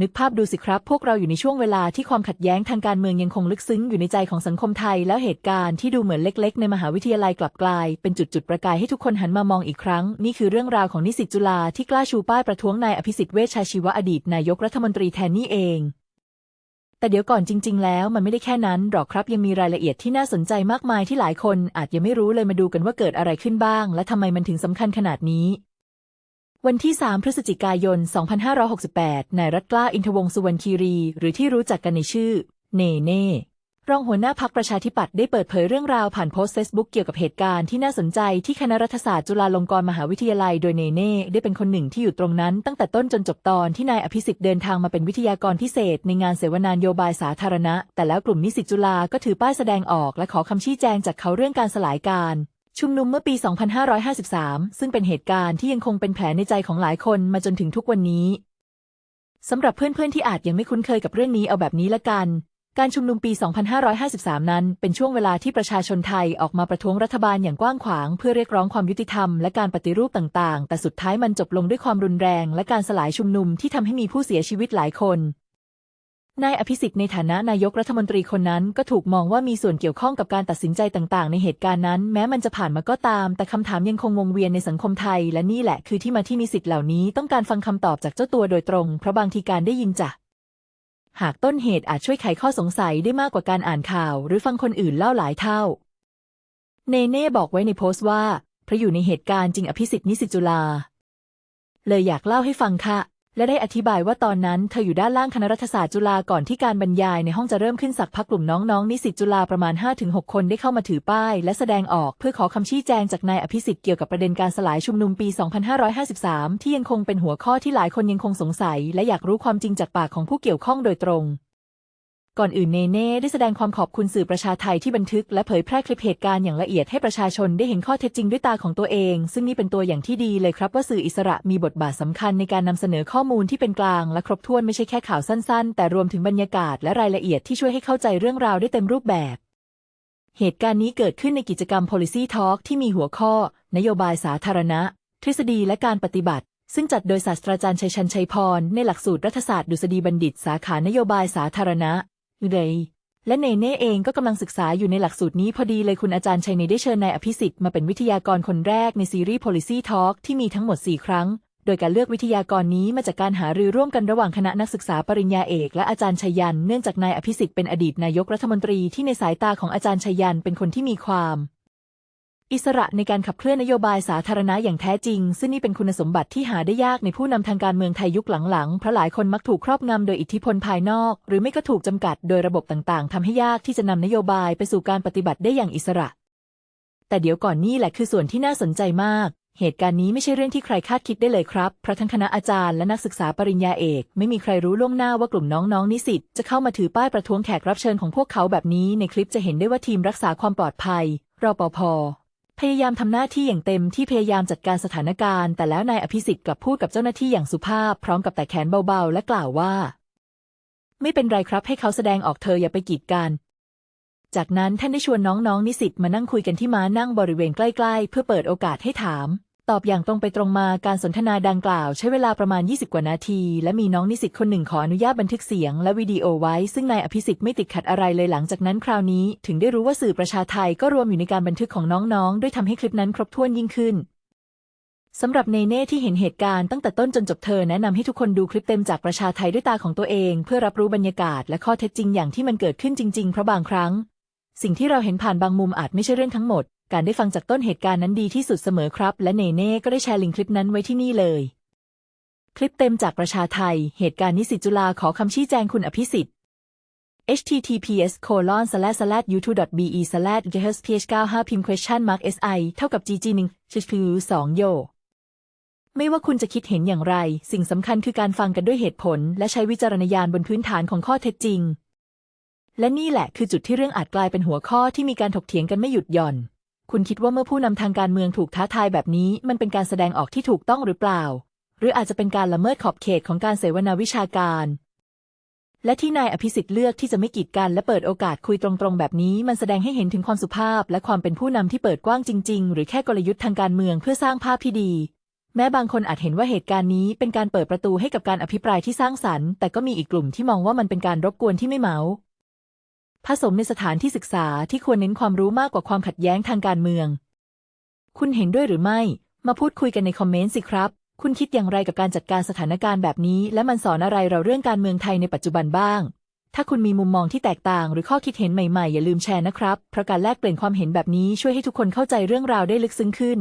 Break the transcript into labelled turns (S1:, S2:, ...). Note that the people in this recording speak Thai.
S1: นึกภาพดูสิครับ พวกเราอยู่ในช่วงเวลาที่ความขัดแย้งทางการเมืองยังคงลึกซึ้งอยู่ในใจของสังคมไทย แล้วเหตุการณ์ที่ดูเหมือนเล็ก ๆ ในมหาวิทยาลัยกลับกลาย เป็นจุดจุดๆประกายให้ทุกคนหันมามองอีกครั้ง นี่คือเรื่องราวของนิสิตจุฬาที่กล้าชูป้ายประท้วงนายอภิสิทธิ์เวชชาชีวะอดีตนายกรัฐมนตรีแทนนี่เอง แต่เดี๋ยวก่อนจริง ๆ แล้วมันไม่ได้แค่นั้นหรอกครับยังมีรายละเอียดที่น่าสนใจมากมายที่หลายคนอาจยังไม่รู้เลยมาดูกันว่าเกิดอะไรขึ้นบ้าง และทำไมมันถึงสำคัญขนาดนี้ วันที่ 3 พฤศจิกายน 2568 นายรัตกล้าอินทวงสุวรรณคีรี หรือที่รู้จักกันในชื่อ เนเน่รองหัวหน้าพักประชาธิปัตย์ได้เปิดเผยเรื่องราวผ่านโพสต์เฟซบุ๊กเกี่ยวกับเหตุการณ์ที่น่าสนใจที่คณะรัฐศาสตร์จุฬาลงกรณ์มหาวิทยาลัยโดยเนเน่ได้เป็นคนหนึ่งที่อยู่ตรงนั้น ตั้งแต่ต้นจนจบตอนที่นายอภิสิทธิ์เดินทางมาเป็นวิทยากรพิเศษ ในงานเสวนานโยบายสาธารณะ แต่แล้วกลุ่มนิสิตจุฬาก็ถือป้ายแสดงออกและขอคำชี้แจงจากเขาเรื่องการสลายการ ชุมนุมเมื่อปี 2553 ซึ่งเป็นเหตุการณ์ที่ยังคงเป็นแผลในใจของหลายคนมาจนถึงทุกวันนี้สำหรับเพื่อนๆที่อาจยังไม่คุ้นเคยกับเรื่องนี้เอาแบบนี้ละกัน การชุมนุมปี 2553 นั้น เป็นช่วงเวลาที่ประชาชนไทยออกมาประท้วงรัฐบาลอย่างกว้างขวาง เพื่อเรียกร้องความยุติธรรมและการปฏิรูปต่างๆ แต่สุดท้ายมันจบลงด้วยความรุนแรง และการสลายชุมนุมที่ทำให้มีผู้เสียชีวิตหลายคน นายอภิสิทธิ์ในฐานะนายกรัฐมนตรีคนนั้นก็ถูกมองว่ามีส่วนเกี่ยวข้องกับการตัดสินใจต่างๆ ในเหตุการณ์นั้น แม้มันจะผ่านมาก็ตาม แต่คำถามยังคงวงเวียนในสังคมไทย และนี่แหละคือที่มาที่นิสิตเหล่านี้ต้องการฟังคำตอบจากเจ้าตัวโดยตรง เพราะบางทีการได้ยินจากหากต้นเหตุอาจช่วยไขข้อสงสัยได้มากกว่าการอ่านข่าว หรือฟังคนอื่นเล่าหลายเท่า เนเน่บอกไว้ในโพสต์ว่าเพราะอยู่ในเหตุการณ์จริงอภิสิทธิ์นิสิตจุฬาเลยอยากเล่าให้ฟังค่ะ และได้อธิบายว่าตอนนั้นเธออยู่ด้านล่างคณะรัฐศาสตร์จุฬาก่อนที่การบรรยายในห้องจะเริ่มขึ้นสักพักกลุ่มน้องๆนิสิตจุฬาประมาณ 5-6 คนได้เข้ามาถือป้าย และแสดงออกเพื่อขอคำชี้แจงจากนายอภิสิทธิ์เกี่ยวกับประเด็นการสลายชุมนุมปี 2553 ที่ยังคงเป็นหัวข้อที่หลายคนยังคงสงสัย และอยากรู้ความจริงจากปากของผู้เกี่ยวข้องโดยตรง ก่อนอื่นเนเน่ได้แสดงความขอบคุณสื่อประชาไทยที่บันทึกและเผยแพร่คลิปเหตุการณ์อย่างละเอียดให้ประชาชนได้เห็นข้อเท็จจริงด้วยตาของตัวเอง ซึ่งนี่เป็นตัวอย่างที่ดีเลยครับว่าสื่ออิสระมีบทบาทสำคัญในการนำเสนอข้อมูลที่เป็นกลาง และครบถ้วนไม่ใช่แค่ข่าวสั้นๆ แต่รวมถึงบรรยากาศและรายละเอียดที่ช่วยให้เข้าใจเรื่องราวได้เต็มรูปแบบ เหตุการณ์นี้เกิดขึ้นในกิจกรรม Policy Talk ที่มีหัวข้อ นโยบายสาธารณะ ทฤษฎีและการปฏิบัติซึ่งจัดโดยศาสตราจารย์ชัยชันชัยพร ในหลักสูตรรัฐศาสตร์ดุษฎีบัณฑิต สาขานโยบายสาธารณะ เลย และเนเน่เองก็กำลังศึกษาอยู่ในหลักสูตรนี้พอดีเลยคุณอาจารย์ชัยเนได้เชิญนายอภิสิทธิ์มาเป็นวิทยากรคนแรกในซีรีส์ Policy Talk ที่มีทั้งหมด 4 ครั้ง โดยการเลือกวิทยากรนี้มาจากการหารือร่วมกันระหว่างคณะนักศึกษาปริญญาเอกและอาจารย์ชัยยัน เนื่องจากนายอภิสิทธิ์เป็นอดีตนายกรัฐมนตรีที่ในสายตาของอาจารย์ชัยยันเป็นคนที่มีความ อิสระในการขับเคลื่อนนโยบายสาธารณะอย่างแท้จริง ซึ่งนี่เป็นคุณสมบัติที่หาได้ยากในผู้นำทางการเมืองไทยยุคหลังๆ เพราะหลายคนมักถูกครอบงำโดยอิทธิพลภายนอก หรือไม่ก็ถูกจำกัดโดยระบบต่างๆทำให้ยากที่จะนำนโยบายไปสู่การปฏิบัติได้อย่างอิสระ แต่เดี๋ยวก่อนนี่แหละคือส่วนที่น่าสนใจมากเหตุการณ์นี้ไม่ใช่เรื่องที่ใครคาดคิดได้เลยครับ เพราะทั้งคณะอาจารย์และนักศึกษาปริญญาเอก ไม่มีใครรู้ล่วงหน้าว่ากลุ่มน้องๆนิสิตจะเข้ามาถือป้ายประท้วงแขกรับเชิญของพวกเขาแบบนี้ ในคลิปจะเห็นได้ว่าทีมรักษาความปลอดภัย รปภ พยายามทำหน้าที่อย่างเต็มที่พยายามจัดการสถานการณ์ แต่แล้วนายอภิสิทธิ์กลับพูดกับเจ้าหน้าที่อย่างสุภาพ พร้อมกับแตะแขนเบาๆ และกล่าวว่า ไม่เป็นไรครับให้เขาแสดงออกเธออย่าไปกีดกันจากนั้นท่านได้ชวนน้องๆนิสิตมานั่งคุยกันที่ม้านั่งบริเวณใกล้ๆ เพื่อเปิดโอกาสให้ถาม ตอบอย่างตรงไปตรงมาการสนทนาดังกล่าวใช้เวลาประมาณ 20 กว่านาที และมีน้องนิสิตคนหนึ่งขออนุญาตบันทึกเสียงและวิดีโอไว้ ซึ่งนายอภิสิทธิ์ไม่ติดขัดอะไรเลยหลังจากนั้นคราวนี้ ถึงได้รู้ว่าสื่อประชาไทยก็รวมอยู่ในการบันทึกของน้องๆ ด้วยทำให้คลิปนั้นครบถ้วนยิ่งขึ้นสำหรับเนเน่ที่เห็นเหตุการณ์ตั้งแต่ต้นจนจบเธอแนะนำให้ทุกคนดูคลิปเต็มจากประชาไทยด้วยตาของตัวเอง เพื่อรับรู้บรรยากาศและข้อเท็จจริงอย่างที่มันเกิดขึ้นจริงๆเพราะบางครั้ง สิ่งที่เราเห็นผ่านบางมุมอาจไม่ใช่เรื่องทั้งหมด การได้ฟังจากต้นเหตุการณ์นั้นดีที่สุดเสมอครับ และเนเน่ก็ได้แชร์ลิงก์คลิปนั้นไว้ที่นี่เลย คลิปเต็มจากประชาไทย เหตุการณ์นิสิตจุฬาขอคำชี้แจงคุณอภิสิทธิ์ https colon slash slash youtube be slash jhsph 95พิมพ์ question mark si เท่ากับ gg 1 h p 2โย ไม่ว่าคุณจะคิดเห็นอย่างไร สิ่งสำคัญคือการฟังกันด้วยเหตุผล และใช้วิจารณญาณบนพื้นฐานของข้อเท็จจริง และนี่แหละคือจุดที่เรื่องอาจกลายเป็นหัวข้อที่มีการถกเถียงกันไม่หยุดหย่อน คุณคิดว่าเมื่อผู้นำทางการเมืองถูกท้าทายแบบนี้ มันเป็นการแสดงออกที่ถูกต้องหรือเปล่า หรืออาจจะเป็นการละเมิดขอบเขตของการเสวนาวิชาการ และที่นายอภิสิทธิ์เลือกที่จะไม่กีดกันและเปิดโอกาสคุยตรงๆ แบบนี้ มันแสดงให้เห็นถึงความสุภาพ และความเป็นผู้นำที่เปิดกว้างจริง ๆ หรือแค่กลยุทธ์ทางการเมืองเพื่อสร้างภาพที่ดี แม้บางคนอาจเห็นว่าเหตุการณ์นี้เป็นการเปิดประตูให้กับการอภิปรายที่สร้างสรรค์ แต่ก็มีอีกกลุ่มที่มองว่ามันเป็นการรบกวนที่ไม่เหมา ผสมในสถานที่ศึกษาที่ควรเน้นความรู้มากกว่าความขัดแย้งทางการเมือง คุณเห็นด้วยหรือไม่ มาพูดคุยกันในคอมเมนต์สิครับ คุณคิดอย่างไรกับการจัดการสถานการณ์แบบนี้ และมันสอนอะไรเราเรื่องการเมืองไทยในปัจจุบันบ้าง ถ้าคุณมีมุมมองที่แตกต่าง หรือข้อคิดเห็นใหม่ๆ อย่าลืมแชร์นะครับ เพราะการแลกเปลี่ยนความเห็นแบบนี้ช่วยให้ทุกคนเข้าใจเรื่องราวได้ลึกซึ้งขึ้น